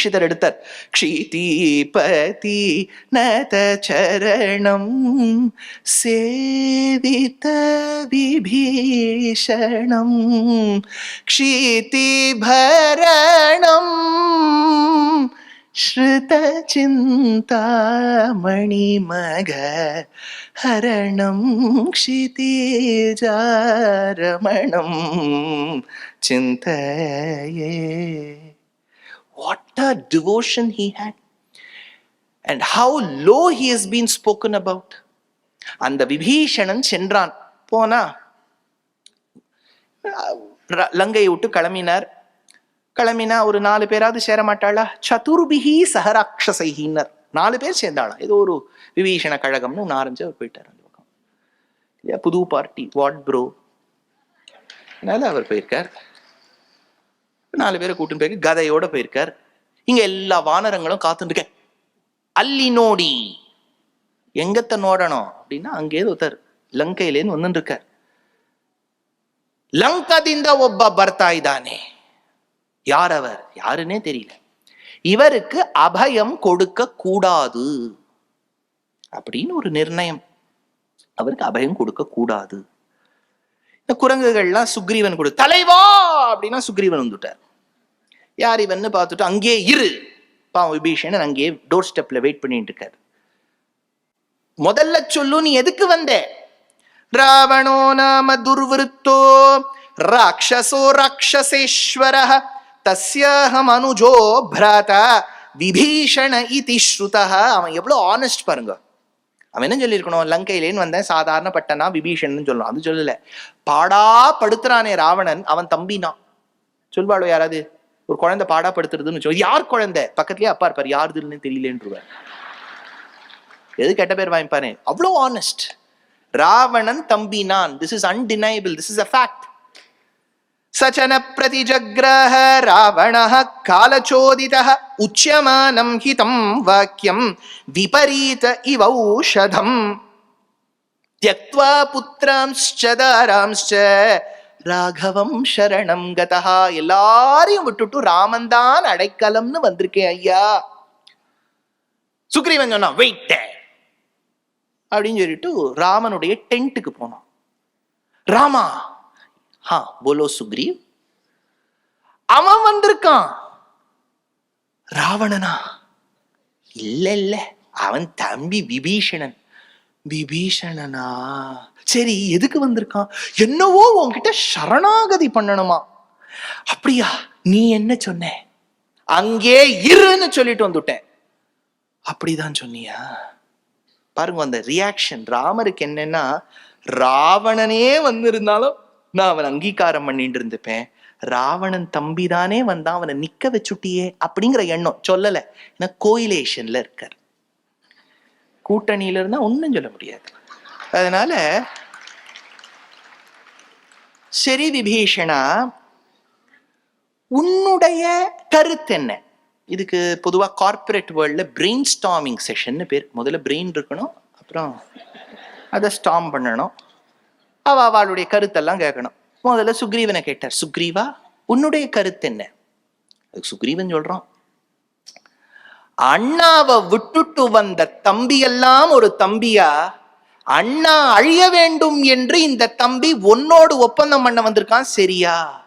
தீட்சிதர் எடுத்தார் க்ஷீதீபதி நத சரணம் சேவித விபீஷணம் க்ஷீதிபரணம் श्रुतचिन्तामणिमग हरणं क्षितिजारमणं चिन्तये What a devotion he had. And how low he has been spoken about. அந்த விபீஷணன் சென்றான். போனா லங்கையை விட்டு கிளம்பினார். கிளம்பினா ஒரு நாலு பேராவது சேர மாட்டாளா சதுர்பிகி சஹராட்சசைகின்னர் நாலு பேர் சேர்ந்தாளா ஏதோ ஒரு விபீஷண கழகம்னு ஒன்று ஆரம்பிச்சு அவர் போயிட்டார் அந்த பக்கம். இல்லையா? புது பார்ட்டி வாட் ப்ரோ. அதனால அவர் போயிருக்கார். நாலு பேரை கூட்டின்னு போய் கதையோட போயிருக்கார் இங்க எல்லா வானரங்களும் காத்துட்டு இருக்க அல்லி நோடி எங்கத்த நோடணும் அப்படின்னா அங்கே ஒருத்தர் ಲಂಕೆಯಲ್ಲೇನು ಒಂದೊಂದು இருக்கார் ಲಂಕದಿಂದ ಒಬ್ಬ ಬರ್ತಾ ಇದ್ದಾನೆ யாரவர் யாருன்னே தெரியல இவருக்கு அபயம் கொடுக்க கூடாது அப்படின்னு ஒரு நிர்ணயம் அவருக்கு அபயம் கொடுக்க கூடாது இந்த குரங்குகள்லாம் சுக்ரீவன் கொடு தலைவா! அப்படின்னா சுக்ரீவன் வந்துட்டார். யார் இவன்னு பார்த்துட்டு அங்கே இரு. பாவம் விபீஷணன் அங்கே டோர் ஸ்டெப்ல வெயிட் பண்ணிட்டு இருக்காரு. முதல்ல சொல்லு நீ எதுக்கு வந்த? ராவணோ நாம துர்வருத்தோ ராட்சசோ ராட்சசேஸ்வர தஸ்யாஹம் அனுஜோ பிராதா விபீஷண இதி ஸ்ருதா அவன் எவ்வளவு ஆனஸ்ட் பாருங்க. அவன் என்ன சொல்லியிருக்கணும்? லங்கையிலேன்னு வந்தேன். சாதாரண பட்டனா? விபீஷன் சொல்லணும் அது சொல்லல. பாடா படுத்துறானே ராவணன். அவன் தம்பினா சொல்வாளோ யாராவது? ஒரு குழந்தை பாடா படுத்துறதுன்னு சொல்லி யார் குழந்தை? பக்கத்துலயே அப்பா இருப்பார். யாருதுன்னு தெரியலன்றுவார். எது கெட்ட பேர் வாங்கிப்பாரு? அவ்வளோ ஆனஸ்ட் ராவணன் தம்பி நான். This is undeniable this is a fact சச்சன பிரதிஜக்ரஹ ராவணः காலச்சோதிதः உச்சியமானம் ஹிதம் வாக்கியம் விபரீத இவௌஷதம் தியக்த்வா புத்திராம்ச்ச தாராம்ச்ச ராகவம் சரணம் கதா எல்லாரையும் விட்டுட்டு ராமன் தான் அடைக்கலம்னு வந்திருக்கேன் ஐயா। சுக்ரீவன் சொன்னான் வெயிட் அப்படின்னு சொல்லிட்டு ராமனுடைய டென்ட்டுக்கு போனான். ராமா ஹா போலோ சுக்ரீவ் அவன் வந்திருக்கான் ராவணனா இல்ல இல்ல அவன் தம்பி விபீஷணன் விபீஷணனா சரி எதுக்கு வந்திருக்கான் என்னவோ உன்கிட்ட சரணாகதி பண்ணணுமா அப்படியா நீ என்ன சொன்ன அங்கே இருன்னு சொல்லிட்டு வந்துட்டேன் அப்படிதான் சொன்னியா பாருங்க அந்த ரியாக்ஷன் ராமருக்கு என்னன்னா ராவணனே வந்திருந்தாலும் நான் அவன் அங்கீகாரம் பண்ணிட்டு இருந்துப்பேன். ராவணன் தம்பி தானே வந்தான் அவனை நிக்க வச்சுட்டியே அப்படிங்கிற எண்ணம் சொல்லல. ஏன்னா கோயிலேஷன்ல இருக்கார். கூட்டணியில இருந்தா ஒன்னும் சொல்ல முடியாது. அதனால சரி விபீஷணா உன்னுடைய கருத்து என்ன? இதுக்கு பொதுவா கார்ப்பரேட் வேர்ல்ட்ல பிரெயின் ஸ்டாமிங் செஷன் பேர். முதல்ல பிரெயின் இருக்கணும் அப்புறம் அதை ஸ்டாம் பண்ணணும். அவ அவளுடைய கருத்தெல்லாம் கேட்கணும். முதல்ல சுக்ரீவனை கேட்டார். சுக்ரீவா உன்னுடைய கருத்து என்ன? அதுக்கு சுக்ரீவன் சொல்றான். அண்ணாவை விட்டுட்டு வந்த தம்பி எல்லாம் ஒரு தம்பியா? அண்ணா அழிய வேண்டும் என்று இந்த தம்பி உன்னோடு ஒப்பந்தம் பண்ண வந்திருக்கான் சரியா?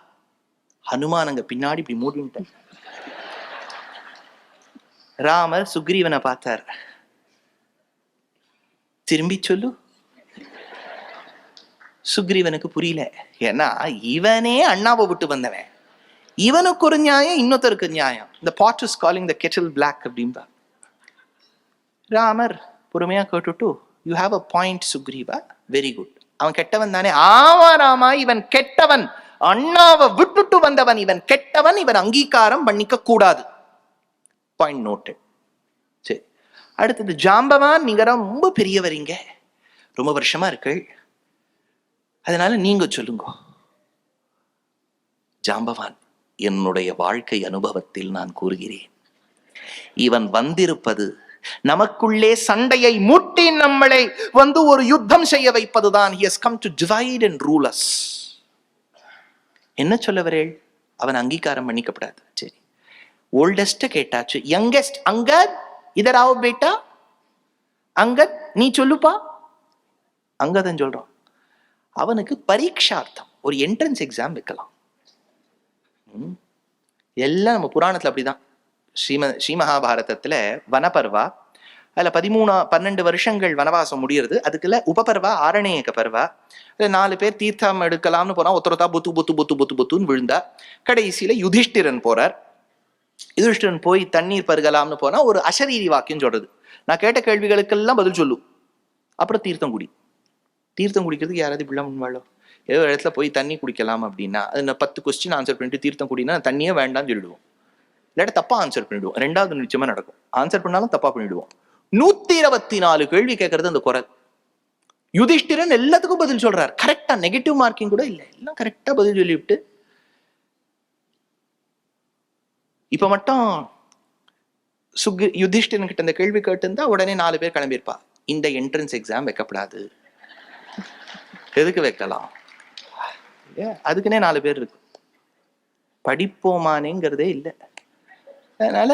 ஹனுமான் அங்க பின்னாடி இப்படி மூடிட்டார் ராமர் சுக்ரீவனை பார்த்தார். திரும்பி சொல்லு. சுக்ரீவனுக்கு புரியல. ஏன்னா இவனே அண்ணாவை விட்டு வந்தவன். இவனுக்கு ஒரு நியாயம் இன்னொருத்தருக்கு நியாயம். இந்த pot is calling the kettle black அப்படின்பா Ramar பொறுமையா கேட்டுட்டு you have a point Sugriva. Very good அவன் கெட்டவன் தானே. ஆமா ராமா இவன் கெட்டவன். அண்ணாவை விட்டுட்டு வந்தவன் இவன் கெட்டவன். இவன் அங்கீகாரம் பண்ணிக்க கூடாது. பாயிண்ட் நோட்டு சரி. அடுத்தது ஜாம்பவான் நீங்க ரொம்ப பெரியவரிங்க ரொம்ப வருஷமா இருக்கு. அதனால நீங்க சொல்லுங்க. ஜாம்பவான் என்னுடைய வாழ்க்கை அனுபவத்தில் நான் கூறுகிறேன். இவன் வந்திருப்பது நமக்குள்ளே சண்டையை மூட்டி நம்மளை வந்து ஒரு யுத்தம் செய்ய வைப்பதுதான். He has come to divide and என்ன சொல்ல வரேள்? அவன் அங்கீகாரம் பண்ணிக்கப்படாது சரி. ஓல்டஸ்ட கேட்டாச்சு. யங்கஸ்ட் அங்கத் இதர் பேட்டா? அங்கத் நீ சொல்லுப்பா. அங்கதன் சொல்றான் அவனுக்கு பரீட்சார்த்தம். ஒரு என்ட்ரன்ஸ் எக்ஸாம் வைக்கலாம். ம். எல்லாம் நம்ம புராணத்துல அப்படிதான். ஸ்ரீம ஸ்ரீமகாபாரதத்துல வனபர்வா அதுல பதிமூணா பன்னெண்டு வருஷங்கள் வனவாசம் முடியறது. அதுக்குள்ள உபபர்வா ஆரண்யக பர்வா. அதுல நாலு பேர் தீர்த்தம் எடுக்கலாம்னு போனா ஒருத்தரத்தா புத்து புத்து புத்து புத்து புத்துன்னு விழுந்தா கடைசியில யுதிஷ்டிரன் போறார். யுதிஷ்டிரன் போய் தண்ணீர் பருகலாம்னு போனா ஒரு அசரீரி வாக்கியம் சொல்றது. நான் கேட்ட கேள்விகளுக்கெல்லாம் பதில் சொல்லு. அப்புறம் தீர்த்தம் குடி. தீர்த்தம் குடிக்கிறதுக்கு யாராவது இப்படிலாம் முன்வாழோ ஏதோ ஒரு இடத்துல போய் தண்ணி குடிக்கலாம் அப்படின்னா அது நான் பத்து கொஸ்டின் ஆன்சர் பண்ணிட்டு தீர்த்தம் குடினா தண்ணியே வேண்டாம்னு சொல்லிடுவோம். இல்லாட்ட தப்பா ஆன்சர் பண்ணிடுவோம். ரெண்டாவது நிச்சயமா நடக்கும். ஆன்சர் பண்ணாலும் தப்பா பண்ணிடுவோம். நூத்தி இருபத்தி நாலு கேள்வி கேட்கறது அந்த குரல். யுதிஷ்டிரன் எல்லாத்துக்கும் பதில் சொல்றார். கரெக்டா நெகட்டிவ் மார்க்கிங் கூட இல்லை. எல்லாம் கரெக்டா பதில் சொல்லிவிட்டு. இப்ப மட்டும் சுக் யுதிஷ்டிரன் கிட்ட இந்த கேள்வி கேட்டிருந்தா உடனே நாலு பேர் கிளம்பியிருப்பா. இந்த என்ட்ரன்ஸ் எக்ஸாம் வைக்கப்படாது. எதுக்கு வைக்கலாம்? அதுக்குன்னே நாலு பேர் இருக்கு. படிப்போமானேங்கிறதே இல்லை. அதனால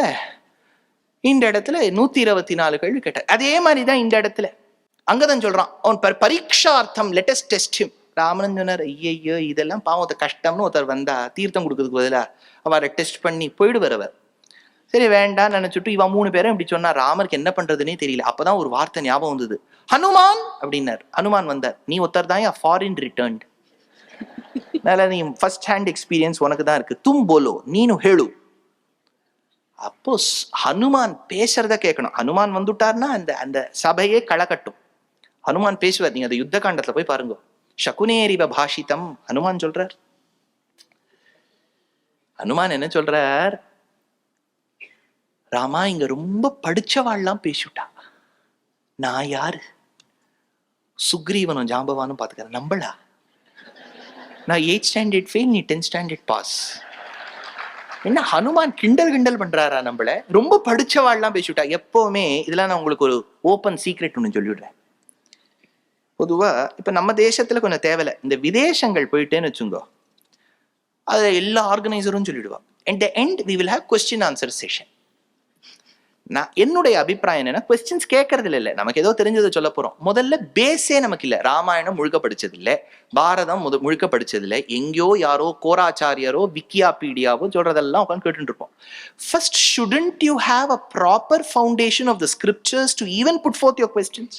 இந்த இடத்துல நூத்தி இருபத்தி நாலு கேள்வி கேட்டார் அதே மாதிரி தான் இந்த இடத்துல. அங்கதான் சொல்றான் அவன் பர் பரீட்சார்த்தம் லெட்டஸ்ட் டெஸ்ட் ஹிம் ராமன் சொன்னார் ஐயையோ இதெல்லாம் பாவம் கஷ்டம்னு ஒருத்தர் வந்தா தீர்த்தம் கொடுக்கறதுக்கு பதிலா அவரை டெஸ்ட் பண்ணி போயிடுவார் அவர். சரி வேண்டாம் நினைச்சுட்டு இவன் மூணு பேரும் இப்படி சொன்னா ராமருக்கு என்ன பண்றதுன்னே தெரியல. அப்பதான் ஒரு வார்த்தை ஞாபகம் வந்தது. ஹனுமான்! அப்படின்னார். ஹனுமான் வந்தார். நீ ஒருத்தர் தான் ஃபாரின் ரிட்டர்ன்ட் அதனால நீ ஃபர்ஸ்ட் ஹேண்ட் எக்ஸ்பீரியன்ஸ் உனக்கு தான் இருக்கு. தும் போலோ நீனு ಹೇಳು அப்போ ஹனுமான் பேசுறத கேட்கணும். ஹனுமான் வந்துட்டார்னா அந்த அந்த சபையே களக்கட்டும் ஹனுமான் பேசுவார். நீங்க அந்த யுத்த காண்டத்துல போய் பாருங்க. சகுனேரிவ பாஷிதம் ஹனுமான் சொல்றார். ஹனுமான் என்ன சொல்றார்? ராமா இங்க ரொம்ப படிச்சவாள்லாம் பேசிவிட்டா. நான் யாரு? சுக்ரீவனும் ஜாம்பவானும் பாத்துக்கிறேன். நம்பளா நான் எயிட் ஸ்டாண்டர்ட் ஃபெயில் நீ டென்த் ஸ்டாண்டர்ட் பாஸ் என்ன ஹனுமான் கிண்டல் கிண்டல் பண்றாரா நம்மள ரொம்ப படிச்சவாள்லாம் பேசிவிட்டா. எப்பவுமே இதெல்லாம் நான் உங்களுக்கு ஒரு ஓப்பன் சீக்ரெட் ஒன்று சொல்லிவிடுறேன். பொதுவா இப்ப நம்ம தேசத்துல கொஞ்சம் தேவையில்ல. இந்த விதேசங்கள் போயிட்டேன்னு வச்சுங்கோ. அதை எல்லா ஆர்கனைசரும் சொல்லிடுவா and the end we will have question answer session நான் என்னுடைய அபிப்பிராயம் என்னன்னா கொஸ்டின்ஸ் கேட்கறது இல்லை. நமக்கு ஏதோ தெரிஞ்சதை சொல்ல போறோம். முதல்ல பேஸே நமக்கு இல்லை. ராமாயணம் முழுக்க படிச்சது இல்லை. பாரதம் முத முழுக்க படிச்சது இல்லை. எங்கேயோ யாரோ கோராச்சாரியரோ விக்கியாபீடியாவோ சொல்றதெல்லாம் உட்காந்து கேட்டுட்டு இருப்போம் first student you have a proper foundation of the scriptures to even put forth your questions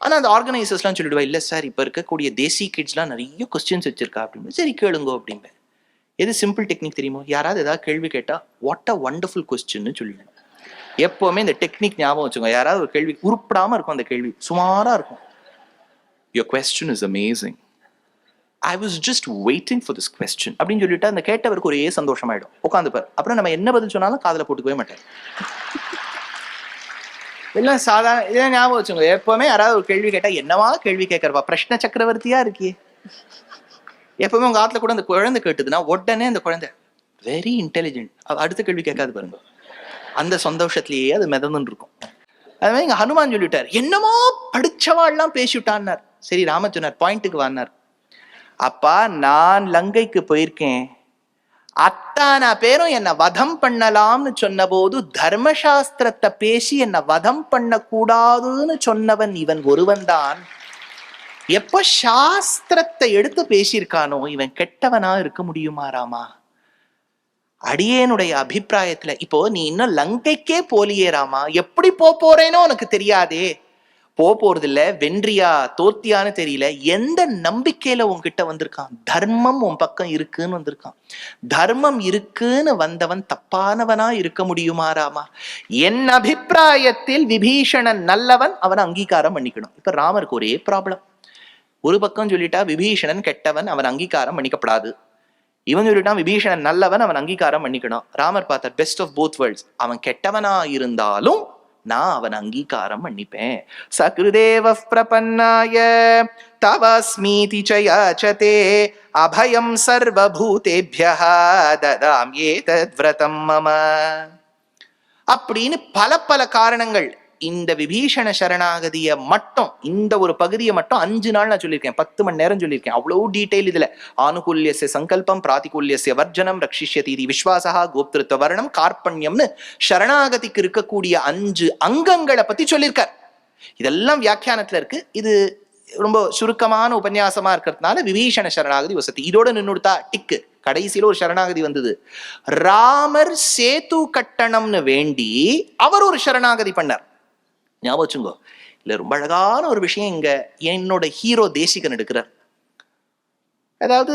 ஆனால் அந்த ஆர்கனைசர்ஸ்லாம் சொல்லிடுவா இல்லை சார் இப்போ இருக்கக்கூடிய தேசி கிட்ஸ்லாம் நிறைய கொஸ்டின்ஸ் வச்சிருக்கா அப்படின்னு. சரி கேளுங்க அப்படிம்பேன். எது சிம்பிள் டெக்னிக் தெரியுமோ? யாராவது ஏதாவது கேள்வி கேட்டால் வாட் அ வண்டர்ஃபுல் கொஸ்டின்னு சொல்லுவேன். எப்பவுமே இந்த டெக்னிக் ஞாபகம் வச்சுக்கோங்க. யாராவது ஒரு கேள்வி உருப்பிடாம இருக்கும் அந்த கேள்வி. சுமாரா இருக்கும். Your question is amazing I was just waiting for this question அப்படின்னு சொல்லிட்டு அந்த கேட்டவருக்கு ஒரே சந்தோஷமாயிடும். உட்காந்துப்பார். அப்புறம் நம்ம என்ன பதில் சொன்னாலும் காதுல போட்டுக்கவே மாட்டேன் எல்லாம் சாதாரண இதெல்லாம் ஞாபகம் வச்சுங்க எப்பவுமே யாராவது ஒரு கேள்வி கேட்டா என்னவா கேள்வி கேட்கறப்பா பிரஷ்ன சக்கரவர்த்தியா இருக்கியே எப்பவுமே உங்க ஆத்துல கூட அந்த குழந்தை கேட்டுதுன்னா உடனே அந்த குழந்தை வெரி இன்டெலிஜென்ட் அடுத்த கேள்வி கேட்காது பாருங்க. அந்த சந்தோஷத்திலேயே அது மிதந்துன்னு இருக்கும் அது மாதிரி இங்க ஹனுமான் சொல்லிட்டார் என்னமோ படிச்சவாள்லாம் பேசிவிட்டான்னார். சரி ராம பாயிண்ட்டுக்கு வான்னார். அப்பா நான் லங்கைக்கு போயிருக்கேன். அத்தான பேரும் என்ன வதம் பண்ணலாம்னு சொன்னபோது தர்மசாஸ்திரத்தை பேசி என்ன வதம் பண்ணக்கூடாதுன்னு சொன்னவன் இவன் ஒருவன் தான் எப்ப சாஸ்திரத்தை எடுத்து பேசியிருக்கானோ இவன் கெட்டவனா இருக்க முடியுமா ராமா? அடியேனுடைய அபிப்பிராயத்துல இப்போ நீ இன்னும் லங்கைக்கே போலியே ராமா எப்படி போறேனோ உனக்கு தெரியாதே. போ போறது இல்ல வென்றியா தோத்தியான்னு தெரியல எந்த நம்பிக்கையில உன்கிட்ட வந்திருக்கான்? தர்மம் உன் பக்கம் இருக்குன்னு வந்திருக்கான். தர்மம் இருக்குன்னு வந்தவன் தப்பானவனா இருக்க முடியுமா ராமா? என் அபிப்பிராயத்தில் விபீஷணன் நல்லவன் அவனை அங்கீகாரம் பண்ணிக்கணும். இப்ப ராமருக்கு ஒரே ப்ராப்ளம் ஒரு பக்கம் சொல்லிட்டா விபீஷணன் கெட்டவன் அவன் அங்கீகாரம் பண்ணிக்கப்படாது. இவன் சொல்லிட்டான் விபீஷணன் நல்லவன் அவன் அங்கீகாரம் பண்ணிக்கணும். ராமர் பார்த்தார் பெஸ்ட் ஆஃப் போத் வேர்ல்ட்ஸ் அவன் கெட்டவனா இருந்தாலும் நான் அவன் அங்கீகாரம் பண்ணிப்பேன். சக்ருதேவ பிரபன்னாய தவஸ்மீதி சயாச்சதே அபயம் சர்வபூதேபிய ததாம் ஏதத் விரதம் மம. அப்படின்னு பல பல காரணங்கள் இந்த விபீஷண சரணாகதியை மட்டும் இந்த ஒரு பகுதியை மட்டும் அஞ்சு நாள் நான் சொல்லியிருக்கேன். பத்து மணி நேரம் சொல்லியிருக்கேன். அவ்வளவு டீட்டெயில் இதுல. ஆனுகூல்யசிய சங்கல்பம் பிராதிகூல்யசிய வர்ஜனம் ரக்ஷிஷ்ய இது விஸ்வாசா கோப்திருத்த வர்ணம் கார்பண்யம்னு சரணாகதிக்கு இருக்கக்கூடிய அஞ்சு அங்கங்களை பத்தி சொல்லியிருக்கார். இதெல்லாம் வியாக்கியானத்துல இருக்கு. இது ரொம்ப சுருக்கமான உபன்யாசமா இருக்கிறதுனால விபீஷண சரணாகதி வசதி. இதோட நின்றுடுத்தா டிக்கு கடைசியில ஒரு சரணாகதி வந்தது. ராமர் சேத்து கட்டணம்னு வேண்டி அவர் ஒரு சரணாகதி பண்ணார். ஞாபகம் வச்சுங்கோ. இல்லை ரொம்ப அழகான ஒரு விஷயம் இங்க என்னோட ஹீரோ தேசிகன் எடுக்கிறார். அதாவது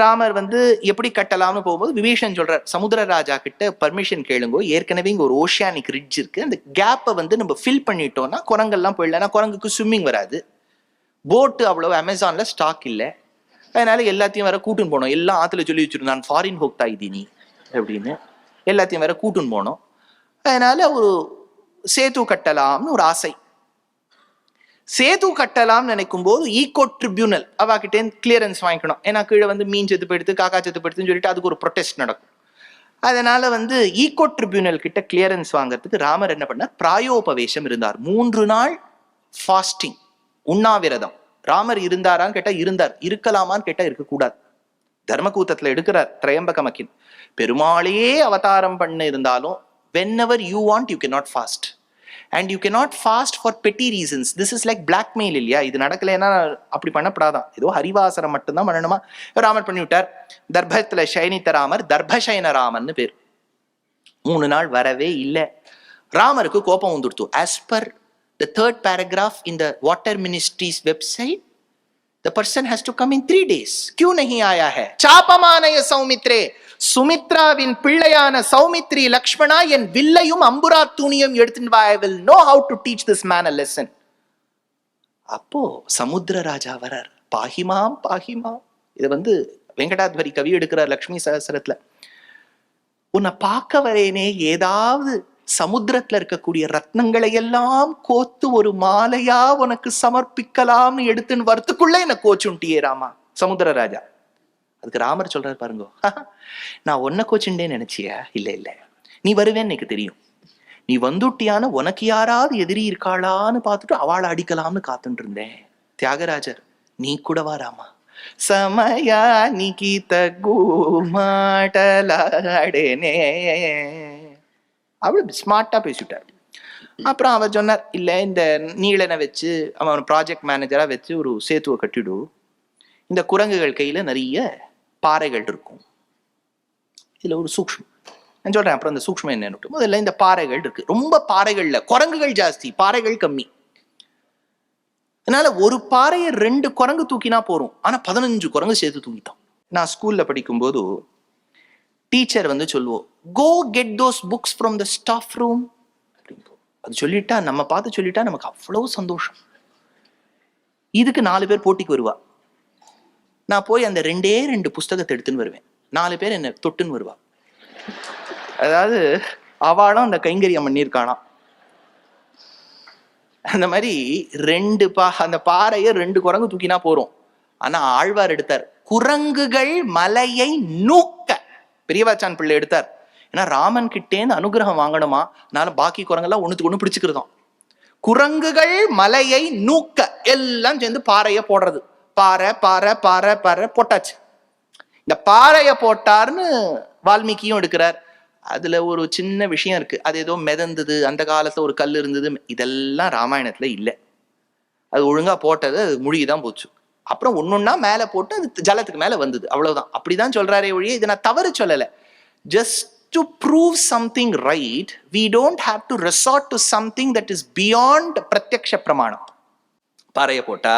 ராமர் வந்து எப்படி கட்டலாம்னு போகும்போது விபீஷன் சொல்றார் சமுத்திரராஜா கிட்ட பர்மிஷன் கேளுங்கோ. ஏற்கனவே இங்கே ஒரு ஓஷியானிக் ரிட்ஜ் இருக்கு. அந்த கேப்பை வந்து நம்ம ஃபில் பண்ணிட்டோம்னா குரங்கெல்லாம் போயிடலன்னா குரங்குக்கு ஸ்விம்மிங் வராது. போட்டு அவ்வளோ அமேசான்ல ஸ்டாக் இல்லை. அதனால எல்லாத்தையும் வேற கூட்டுன்னு போனோம். எல்லாம் ஆத்துல சொல்லி வச்சிருந்தான் ஃபாரின் ஹோக்தா இதினி அப்படின்னு. எல்லாத்தையும் வேற கூட்டுன்னு போனோம். அதனால ஒரு சேது கட்டலாம்னு ஒரு ஆசை. சேது கட்டலாம்னு நினைக்கும் போது ஈகோ ட்ரிபியூனல் அவாக்கிட்டே கிளியரன்ஸ் வாங்கிக்கணும். ஏன்னா கீழே வந்து மீன் செத்து போயிடுத்து காக்கா செத்து போயிடுதுன்னு சொல்லிட்டு அதுக்கு ஒரு ப்ரொடெஸ்ட் நடக்கும். அதனால வந்து ஈகோ ட்ரிபியூனல் கிட்ட கிளியரன்ஸ் வாங்குறதுக்கு ராமர் என்ன பண்ணார்? பிராயோபவேஷம் இருந்தார். மூன்று நாள் ஃபாஸ்டிங் உண்ணாவிரதம். ராமர் இருந்தாரான்னு கேட்டா இருந்தார். இருக்கலாமான்னு கேட்டா இருக்கக்கூடாது. தர்மகூத்தத்துல எடுக்கிறார் திரையம்பகமக்கின். பெருமாளையே அவதாரம் பண்ண இருந்தாலும் whenever you want you not fast and you not fast for petty reasons this is like blackmail இல்லையா இது நடக்கலைன்னா அப்படி பண்ணப்படாதான். ஏதோ ஹரிவாசரம் மட்டும்தான் பண்ணணுமா? ராமர் பண்ணிவிட்டார். தர்பத்தில் தர்பத்துல சயனித்த ராமர் தர்பசயன ராமன்னு பேர். மூணு நாள் வரவே இல்லை. ராமருக்கு கோபம் வந்துடுத்து. As per the third paragraph in the water ministry's website the person has to come in three days क्यों नहीं आया है சாபமானய சௌமித்ரே சுமித்ராவின் பிள்ளையான சௌமித்ரி லக்ஷ்மணா என் வில்லையும் அம்புரா துணியும் எடுத்துட்டு வா I will know how to teach this man a lesson அப்போ சமுத்திர ராஜா வரார் பாகிமாம் பாகிமாம் இது வந்து வெங்கடாத்வரி கவி எடுக்கிறார் லக்ஷ்மி சகசரத்துல உன்னை பார்க்க வரேனே ஏதாவது சமுத்திரத்துல இருக்கக்கூடிய ரத்னங்களை எல்லாம் கோத்து ஒரு மாலையா உனக்கு சமர்ப்பிக்கலாம்னு எடுத்துன்னு வரத்துக்குள்ள என்ன கோச்சுன்ட்டியே ராமா சமுத்திரராஜா அதுக்கு ராமர் சொல்றாரு பாருங்க நான் ஒன்ன கோச்சுண்டே நினைச்சிய? இல்ல இல்ல. நீ வருவேன்னு எனக்கு தெரியும். நீ வந்துட்டியான உனக்கு யாராவது எதிரி இருக்காளான்னு பார்த்துட்டு அவளை அடிக்கலாம்னு காத்துட்டு இருந்தேன். தியாகராஜர் நீ கூட வா ராமா. సమయానికి తగ్గు మాటలాడేనే அவளு ஸ்மார்ட்டா பேசிவிட்டார். அப்புறம் அவர் சொன்னார் இல்ல இந்த நீளனை வச்சு அவன் ப்ராஜெக்ட் மேனேஜரா வச்சு ஒரு சேத்துவை கட்டிடு இந்த குரங்குகள் கையில நிறைய பாறைகள் இருக்கும். இதுல ஒரு சூக்ஷ்மம். நான் சொல்றேன் அப்புறம் அந்த சூக்ஷ்மம் என்னன்னு முதல்ல இந்த பாறைகள் இருக்கு. ரொம்ப பாறைகள்ல குரங்குகள் ஜாஸ்தி பாறைகள் கம்மி. அதனால ஒரு பாறையை ரெண்டு குரங்கு தூக்கினா போறோம் ஆனா பதினஞ்சு குரங்கு சேர்த்து தூக்கிட்டான். நான் ஸ்கூல்ல படிக்கும்போது டீச்சர் வந்து சொல்லுவோம் go get those books from the staff room அது சொல்லிட்டா நம்ம பார்த்து சொல்லிட்டா நமக்கு அவ்வளவு சந்தோஷம். இதுக்கு நாலு பேர் போட்டிக்கு வருவா. நான் போய் அந்த ரெண்டே ரெண்டு புஸ்தகத்தை எடுத்துன்னு வருவேன். நாலு பேர் என்ன தொட்டுன்னு வருவா. அதாவது அவளும் அந்த கைங்கரியம் பண்ணியிருக்காளாம் அந்த மாதிரி ரெண்டு பா அந்த பாறையை ரெண்டு குரங்கு தூக்கினா போறோம். ஆனா ஆழ்வார் எடுத்தார் குரங்குகள் மலையை நூக்க பெரியவாச்சான் பிள்ளை எடுத்தார். ஏன்னா ராமன் கிட்டேந்து அனுகிரகம் வாங்கணுமா? அதனால பாக்கி குரங்கெல்லாம் ஒண்ணுத்துக்கு ஒண்ணு பிடிச்சுக்கிறதும் குரங்குகள் மலையை நூக்க எல்லாம் சேர்ந்து பாறைய போடுறது. பாறை பாறை பாறை பாறை போட்டாச்சு. இந்த பாறைய போட்டார்னு வால்மீகியும் எடுக்கிறார். அதுல ஒரு சின்ன விஷயம் இருக்கு. அது ஏதோ மிதந்தது அந்த காலத்துல ஒரு கல் இருந்தது. இதெல்லாம் ராமாயணத்துல இல்லை. அது ஒழுங்கா போட்டது அது முழுகிதான் போச்சு. அப்புறம் ஒன்னொன்னா மேல போட்டு அது ஜலத்துக்கு மேல வந்தது. அவ்வளவுதான். அப்படிதான் சொல்றாரே ஒழிய இதை நான் தவறு சொல்லல. Just to prove something right we don't have to resort to something that is beyond பிரத்யக்ஷ பிரமாணம். பாறையை போட்டா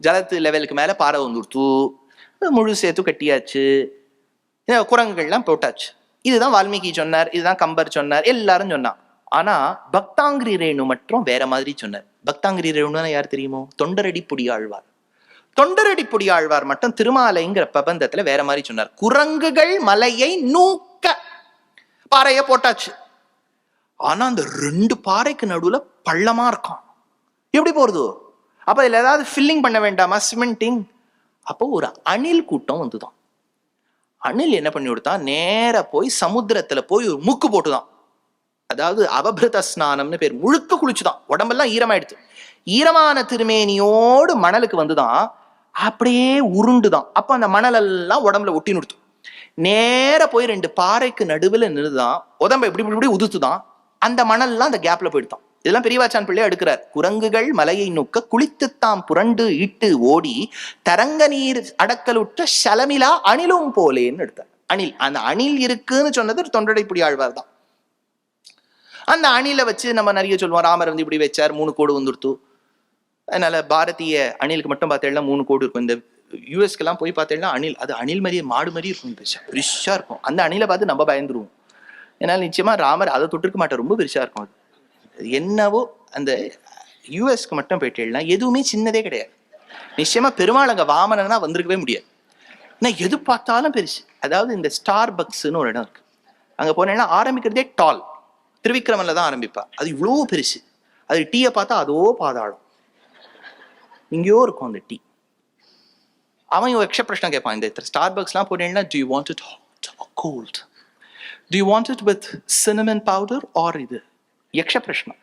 ஜலத்து லெவலுக்கு மேல பாறை வந்துருத்து முழு சேர்த்து கட்டியாச்சு. குரங்குகள்லாம் போட்டாச்சு. இதுதான் வால்மீகி சொன்னார் இதுதான் கம்பர் சொன்னார் எல்லாரும் சொன்னான் ஆனா பக்தாங்கிரி ரேணு மட்டும் வேற மாதிரி சொன்னார். பக்தாங்கிரி ரேணுன்னா யார் தெரியுமோ? தொண்டரடி புடியாழ்வார். தொண்டரடி பொடியாழ்வார் மட்டும் திருமாலைங்கிற பிரபந்தத்துல வேற மாதிரி சொன்னார். குரங்குகள் மலையை நூக்க. பாறைய போட்டாச்சு. ஆனா அந்த ரெண்டு பாறைக்கு நடுவுல பள்ளமா இருக்கும் எப்படி போறது? அப்ப இதுல ஏதாவது ஃபில்லிங் பண்ண வேண்டாமா? சிமெண்டிங் அப்போ ஒரு அணில் கூட்டம் வந்துதான். அணில் என்ன பண்ணி கொடுத்தான்? நேர போய் சமுத்திரத்துல போய் ஒரு மூக்கு போட்டுதான். அதாவது அவபிருத ஸ்நானம்னு பேர் முழுக்க குளிச்சுதான். உடம்பெல்லாம் ஈரமாயிடுச்சு. ஈரமான திருமேனியோடு மணலுக்கு வந்துதான் அப்படியே உருண்டுதான். அப்ப அந்த மணல் எல்லாம் உடம்புல ஒட்டி நிறுத்தும். நேர போய் ரெண்டு பாறைக்கு நடுவில் நின்றுதான் உடம்ப இப்படி இப்படி இப்படி உதுத்துதான். அந்த மணல்லாம் அந்த கேப்ல போயிடுதான். இதெல்லாம் பெரியவாச்சான் பிள்ளை எடுக்கிறார். குரங்குகள் மலையை நோக்க குளித்துத்தாம் புரண்டு இட்டு ஓடி தரங்க நீர் அடக்கலுற்ற சலமிலா அணிலும் போலேன்னு எடுத்தார். அணில் அந்த அணில் இருக்குன்னு சொன்னது தொண்டடைப்புடி ஆழ்வார் தான் அந்த அணில வச்சு நம்ம நிறைய சொல்லுவோம். ராமர் வந்து இப்படி வச்சார் மூணு கோடு வந்துடுத்து அதனால பாரதிய அணிலுக்கு மட்டும் பார்த்தேன்னா மூணு கோடு இருக்கும். இந்த யூஎஸ்க்கெல்லாம் போய் பார்த்தேன்னா அணில் அது அணில் மாதிரியே மாடு மாதிரியே இருக்கும். பெருசா பெருசா இருக்கும். அந்த அணிலை பார்த்து நம்ம பயந்துருவோம். ஏன்னா நிச்சயமா ராமர் அதை தொட்டிருக்க மாட்டேன் ரொம்ப பெருசா இருக்கும் அது. என்னவோ அந்த யூஎஸ்க்கு மட்டும் போயிட்டேன்னா எதுவுமே சின்னதே கிடையாது. நிச்சயமா பெருமாள் அங்கே வாமனனா வந்திருக்கவே முடியாது. ஏன்னா எது பார்த்தாலும் பெருசு. அதாவது இந்த ஸ்டார் பக்ஸ்னு ஒரு இடம் இருக்கு. அங்க போனேன்னா ஆரம்பிக்கிறதே டால் திருவிக்ரமன்ல தான் ஆரம்பிப்பா. அது இவ்வளோ பெருசு. அது டீயை பார்த்தா அதோ பாதாளம். எங்கேயோ இருக்கும் அந்த டீ. அவன் ஒரு எக்ஸ்ட்ரா பிரச்சனை கேட்பான். இந்த ஸ்டார் பக்ஸ்லாம் போனேன்னா do you want it hot or cold? Do you want இது? யக்ஷ பிரஷ்னம்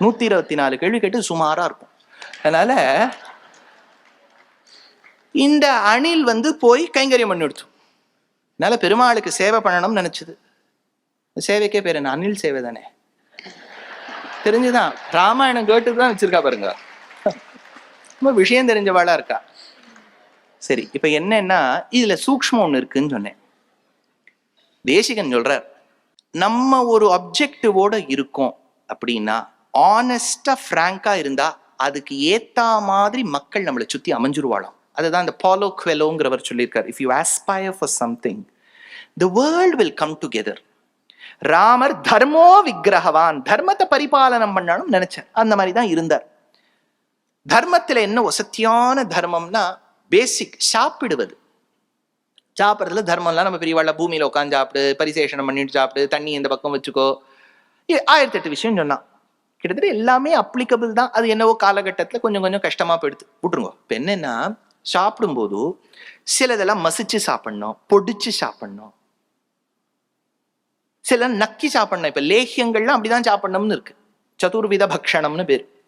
நூத்தி இருபத்தி நாலு கேள்வி கேட்டு சுமாரா இருக்கும் அதனால இந்த அணில் வந்து போய் கைங்கரியம் பண்ணி எடுத்து அதனால பெருமாளுக்கு சேவை பண்ணணும்னு நினைச்சது. சேவைக்கே பேர் என்ன? அணில் சேவை தானே? தெரிஞ்சுதான். ராமாயணம் கேட்டு தான் வச்சிருக்கா பாருங்க. ரொம்ப விஷயம் தெரிஞ்சவாளா இருக்கா? சரி இப்ப என்னன்னா இதுல சூக்ஷ்மம் ஒண்ணு இருக்குன்னு சொன்னேன். தேசிகன் சொல்றார் நம்ம ஒரு அப்ஜெக்டிவோட இருக்கோம் அப்படின்னா ஆனஸ்டா ஃப்ராங்கா இருந்தா அதுக்கு ஏத்தா மாதிரி மக்கள் நம்மளை சுத்தி அமைஞ்சிருவாளாம். அதுதான் இந்த பாலோ குவெலோங்கிறவர் சொல்லியிருக்கார். If you aspire for something the world will come together Ramar தர்மோ விக்கிரகவான் தர்மத்தை பரிபாலனம் பண்ணாலும் நினைச்சார். அந்த மாதிரி தான் இருந்தார். தர்மத்துல என்ன வசத்தியான தர்மம்னா பேசிக் சாப்பிடுவது. சாப்பிட்றதுல தர்மம்லாம் நம்ம பெரியவாళ్ళ பூமியில உட்காந்து சாப்பிடு பரிசேஷனம் பண்ணிட்டு சாப்பிடு தண்ணி இந்த பக்கம் வச்சுக்கோ. ஆயிரத்தி எட்டு விஷயம் சொன்னான். கிட்டத்தட்ட எல்லாமே அப்ளிகபிள் தான். அது என்னவோ காலகட்டத்தில் கொஞ்சம் கொஞ்சம் கஷ்டமா போயிடுது. விட்டுருங்க. இப்போ என்னன்னா சாப்பிடும்போது சிலதெல்லாம் மசிச்சு சாப்பிடணும் பொடிச்சு சாப்பிடணும். சில நக்கி சாப்பிடணும். இப்ப லேகியங்கள்லாம் அப்படிதான் சாப்பிடணும்னு இருக்கு. சதுர்வித பக்ஷணம்னு பேர்.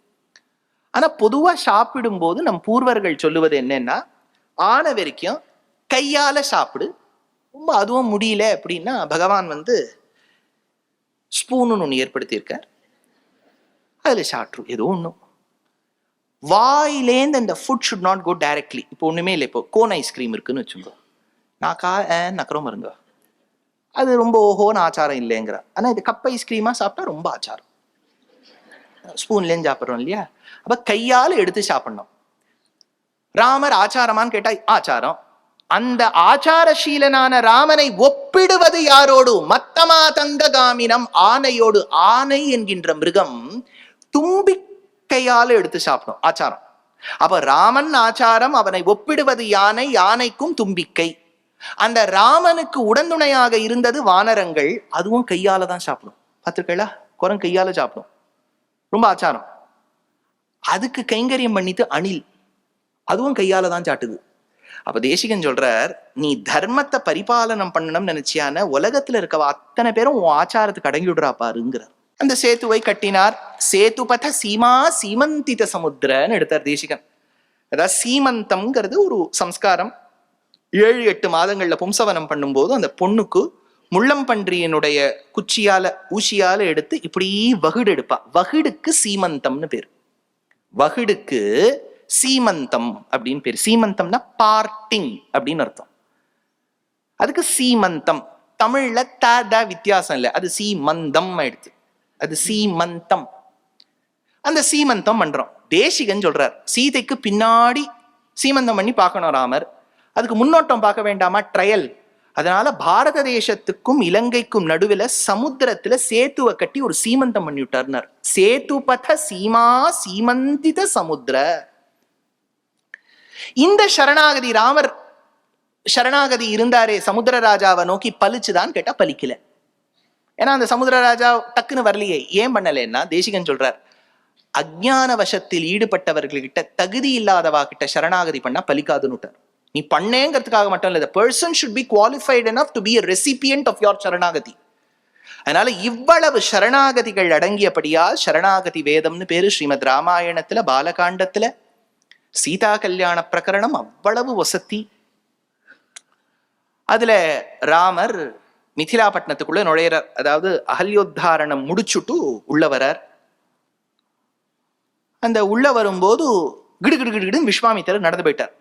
ஆனா பொதுவா சாப்பிடும்போது நம் பூர்வர்கள் சொல்லுவது என்னன்னா ஆன வரைக்கும் கையால சாப்பிடு. ரொம்ப அதுவும் முடியல அப்படின்னா பகவான் வந்து ஸ்பூனுன்னு ஒன்று ஏற்படுத்தியிருக்கார். அதில் சாப்பிட்ரு ஏதோ ஒன்றும் வாயிலேந்து அந்த food should not go directly இப்போ ஒன்றுமே இல்லை இப்போ கோன் ஐஸ்கிரீம் இருக்குன்னு வச்சுக்கோ. நான் கா நக்கரம் இருங்க அது ரொம்ப ஓஹோன்னு ஆச்சாரம் இல்லைங்கிற ஆனால் இது கப் ஐஸ்கிரீமாக சாப்பிட்டா ரொம்ப ஆச்சாரம். ஸ்பூன்லேருந்து சாப்பிட்றோம் இல்லையா? அப்ப கையால எடுத்து சாப்பிடணும். ராமர் ஆச்சாரமான்னு கேட்டா ஆச்சாரம். அந்த ஆச்சாரசீலனான ராமனை ஒப்பிடுவது யாரோடு? மத்தமா தங்ககாமினம் ஆனையோடு ஆனை என்கின்ற மிருகம் தும்பிக்கையால எடுத்து சாப்பிடும் ஆச்சாரம். அப்ப ராமன் ஆச்சாரம் அவனை ஒப்பிடுவது யானை யானைக்கும் தும்பிக்கை. அந்த ராமனுக்கு உடந்துணையாக இருந்தது வானரங்கள் அதுவும் கையால தான் சாப்பிடும். பார்த்துருக்கீங்களா? குரம் கையால சாப்பிடும். ரொம்ப ஆச்சாரம். அதுக்கு கைங்கரியம் பண்ணிட்டு அணில். அதுவும் கையால தான் சாட்டுது. அப்ப தேசிகன் சொல்றார் நீ தர்மத்தை பரிபாலனம் பண்ணணும்னு நினைச்சியான உலகத்துல இருக்கவ அத்தனை பேரும் உன் ஆச்சாரத்துக்கு அடங்கி விடுறா பாருங்கிறார். அந்த சேத்துவை கட்டினார். சேதுபத சீமா சீமந்தித சமுத்திரன்னு எடுத்தார் தேசிகன். அதாவது சீமந்தம்ங்கிறது ஒரு சம்ஸ்காரம். ஏழு எட்டு மாதங்கள்ல பும்சவனம் பண்ணும்போது அந்த பொண்ணுக்கு முள்ளம்பன்றியினுடைய குச்சியால ஊசியால எடுத்து இப்படி வகுடு எடுப்பா. வகுடுக்கு சீமந்தம்னு பேர். வகுடுக்கு சீமந்தம் அப்படின்னு பேர். சீமந்தம்னா பார்ட்டிங் அப்படின்னு அர்த்தம். அதுக்கு சீமந்தம். தமிழ்ல த த வித்தியாசம் இல்லை. அது சீமந்தம் ஆயிடுச்சு அது சீமந்தம். அந்த சீமந்தம் பண்றோம். தேசிகன் சொல்றார் சீதைக்கு பின்னாடி சீமந்தம் பண்ணி பார்க்கணும் ராமர். அதுக்கு முன்னோட்டம் பார்க்க வேண்டாமா? ட்ரையல் அதனால பாரத தேசத்துக்கும் இலங்கைக்கும் நடுவில் சமுத்திரத்துல சேத்துவை கட்டி ஒரு சீமந்தம் பண்ணி விட்டார்னார். பத சீமா சீமந்தித சமுத்திர. இந்த சரணாகதி ராமர் சரணாகதி இருந்தாரே சமுத்திர ராஜாவை நோக்கி பலிச்சுதான் கேட்டா பலிக்கல ஏன்னா அந்த சமுத்திர ராஜா டக்குன்னு வரலையே. ஏன் பண்ணலைன்னா தேசிகன் சொல்றார் அஜ்ஞான வசத்தில் ஈடுபட்டவர்கள்கிட்ட தகுதி இல்லாதவா கிட்ட சரணாகதி பண்ணா பலிக்காதுன்னுட்டார் நீ பண்ணேங்கிறதுக்காக மட்டும் இல்லை person should be qualified enough to be recipient of your சரணாகதி. அதனால இவ்வளவு சரணாகதிகள் அடங்கியபடியால் சரணாகதி வேதம்னு பேரு ஸ்ரீமத் ராமாயணத்துல பாலகாண்டத்துல சீதா கல்யாண பிரகரணம் அவ்வளவு வசத்தி அதுல ராமர் மிதிலாபட்டினத்துக்குள்ள நுழையிறார். அதாவது அகல்யோத்தாரணம் முடிச்சுட்டு உள்ள வரார். அந்த உள்ள வரும்போது கிடு கிடு விஸ்வாமித்தர் நடந்து போயிட்டார்.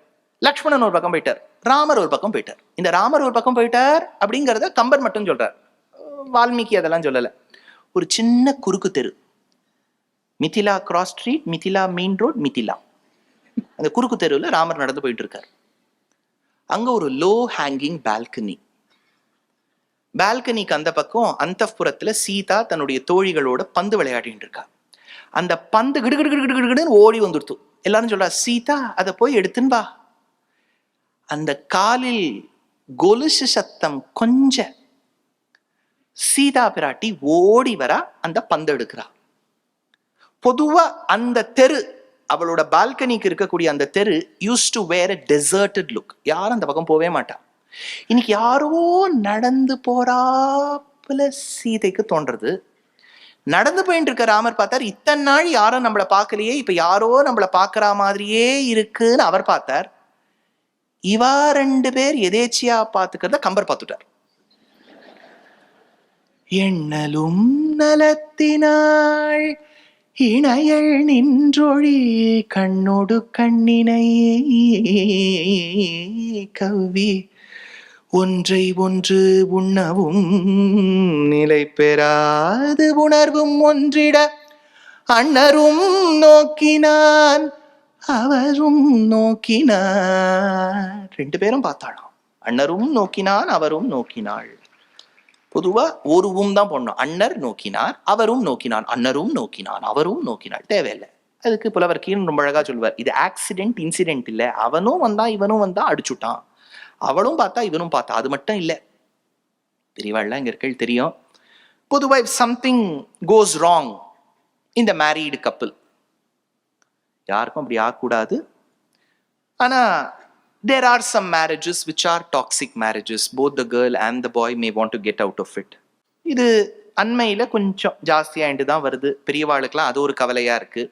லக்ஷ்மணன் ஒரு பக்கம் போயிட்டார் ராமர் ஒரு பக்கம் போயிட்டார். இந்த ராமர் ஒரு பக்கம் போயிட்டார் அப்படிங்கிறத கம்பர் மட்டும் சொல்றார். வால்மீகி அதெல்லாம் சொல்லலை. ஒரு சின்ன குறுக்கு தெரு. Mithila cross street Mithila main road Mithila. அந்த குறுக்கு தெருவில் ராமர் நடந்து போயிட்டு இருக்கார். அங்க ஒரு லோ ஹேங்கிங் பால்கனி பால்கனிக்கு அந்த பக்கம் அந்த புறத்துல சீதா தன்னுடைய தோழிகளோட பந்து விளையாடிட்டு இருக்கா. அந்த பந்து கிடுகிடு கிடுகிடு கிடுகிடுன்னு ஓடி வந்துடுத்து. எல்லாரும் சொல்றா சீதா அதை போய் எடுத்துன்னு பா அந்த காலில் கொலுசு சத்தம் கொஞ்ச சீதா பிராட்டி ஓடி வரா அந்த பந்து எடுக்கிறா. பொதுவா அந்த தெரு அவளோட பால்கனிக்கு இருக்கக்கூடிய அந்த தெரு use to were deserted look யாரும் அந்த பக்கம் போவே மாட்டா. இன்னைக்கு யாரோ நடந்து போறாப்புல சீதைக்கு தோன்றது. நடந்து போயிட்டு இருக்க ராமர் பார்த்தார் இத்தனை நாள் யாரும் நம்மளை பார்க்கலையே இப்ப யாரோ நம்மளை பார்க்கற மாதிரியே இருக்குன்னு அவர் பார்த்தார். இவா ரெண்டு பேர் எதேச்சியா பார்த்துக்கிறத கம்பர் பார்த்துட்டார். எண்ணலும் நலத்தினாள் இணையள் நின்றொழி கண்ணோடு கண்ணினை கவ்வி. ஒன்றை ஒன்று உண்ணவும் நிலை பெறாது உணர்வும் ஒன்றிட அண்ணரும் நோக்கினான். அவரும் நோக்கினார். ரெண்டு பேரும் பார்த்தாளாம். அண்ணரும் நோக்கினான் அவரும் நோக்கினாள். பொதுவா ஒருவும் தான் போடணும் அண்ணர் நோக்கினார் அவரும் நோக்கினான். அண்ணரும் நோக்கினான் அவரும் நோக்கினாள். தேவையில்லை. அதுக்கு புலவர் கீழ் ரொம்ப அழகா சொல்லுவார். இது ஆக்சிடென்ட் இன்சிடென்ட் இல்ல. அவனும் வந்தா இவனும் வந்தா அடிச்சுட்டான். அவளும் பார்த்தா இவனும் பார்த்தா. அது மட்டும் இல்லை. பெரியவாள்லாம் இங்க இருக்க தெரியும். பொதுவாக சம்திங் கோஸ் ராங் இந்த மேரீடு கப்பிள் யாருக்கும் அப்படி ஆகக்கூடாது ஆனால் there are some marriages which are toxic marriages both the girl and the boy may want to get out of it இது அண்மையில் கொஞ்சம் ஜாஸ்தியாகிட்டு தான் வருது பெரியவாளுக்கெல்லாம் அது ஒரு கவலையாக இருக்கு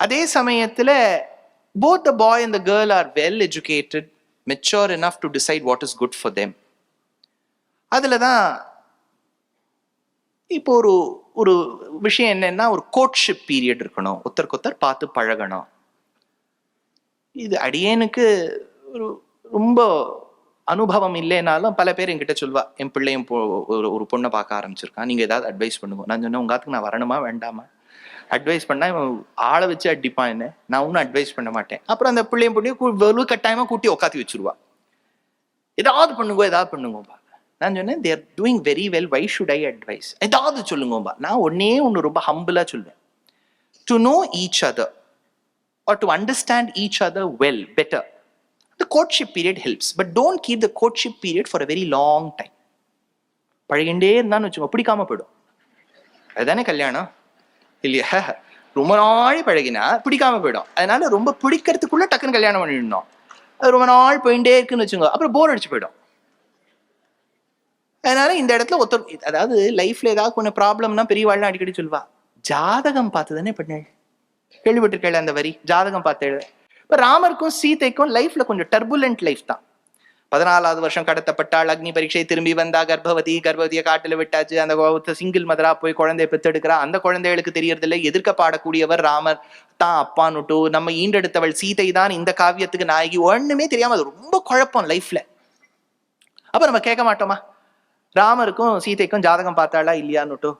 அதே சமயத்தில் both the boy and the girl are well educated mature enough to decide what is good for them அதில் தான் இப்போ ஒரு ஒரு விஷயம் என்னன்னா ஒரு கோட்ஷிப் பீரியட் இருக்கணும். ஒருத்தருக்கு ஒருத்தர் பார்த்து பழகணும். இது அடியேனுக்கு ஒரு ரொம்ப அனுபவம் இல்லைனாலும் பல பேர் என்கிட்ட சொல்வா என் பிள்ளையும் ஒரு ஒரு பொண்ணை பார்க்க ஆரம்பிச்சிருக்கான். நீங்கள் ஏதாவது அட்வைஸ் பண்ணுங்க. நான் சொன்னேன் உங்க நான் வரணுமா வேண்டாமா? அட்வைஸ் பண்ணா இவன் ஆளை வச்சு அடிப்பான் என்ன? நான் ஒன்றும் அட்வைஸ் பண்ண மாட்டேன். அப்புறம் அந்த பிள்ளையும் பொண்ணையும் வெளு கட்டாயமாக கூட்டி உட்காத்தி வச்சிருவா. ஏதாவது பண்ணுங்க ஏதாவது பண்ணுங்கப்பா. நான் சொன்னேன் they're doing very well why should I advise ஏதாவது சொல்லுங்கம்பா நான் ஒன்னே ஒன்று ரொம்ப ஹம்பிளாக சொல்லுவேன் to know each other or to understand each other well better the courtship period helps but don't keep the courtship period for a very long time பழகிண்டே இருந்தான்னு வச்சுக்கோ பிடிக்காம போயிடும். அதுதானே கல்யாணம்? இல்லையா? ரொம்ப நாள் பழகினா பிடிக்காம போயிடும். அதனால ரொம்ப பிடிக்கிறதுக்குள்ள டக்குன்னு கல்யாணம் பண்ணிடணும். ரொம்ப நாள் போயிட்டே இருக்குன்னு வச்சுக்கோ அப்புறம் போர் அடிச்சு போயிடும். அதனால இந்த இடத்துல ஒருத்தர் அதாவது லைஃப்ல ஏதாவது கொஞ்சம் ப்ராப்ளம்னா பெரியவாள்லாம் அடிக்கடி சொல்லுவா ஜாதகம் பார்த்து தானே பண்ணேன் கேள்விப்பட்டிருக்கேள் அந்த வரி ஜாதகம் பார்த்து எழுத. இப்போ ராமருக்கும் சீதைக்கும் லைஃப்ல கொஞ்சம் டர்புலண்ட் லைஃப் தான். பதினாலாவது வருஷம் கடத்தப்பட்டாள் அக்னி பரீட்சை திரும்பி வந்தா கர்ப்பவதி கர்ப்பவதியை காட்டில் விட்டாச்சு அந்த சிங்கிள் மதரா போய் குழந்தைய பெற்றெடுக்கிறா அந்த குழந்தைகளுக்கு தெரியறதில்ல எதிர்க்க பாடக்கூடியவர் ராமர் தான் அப்பான்னுட்டு நம்ம ஈண்டெடுத்தவள் சீதை தான் இந்த காவியத்துக்கு நாயகி ஒண்ணுமே தெரியாம அது ரொம்ப குழப்பம் லைஃப்ல அப்ப நம்ம கேட்க மாட்டோமா? ராமருக்கும் சீதைக்கும் ஜாதகம் பார்த்தாளா இல்லையான்னுட்டு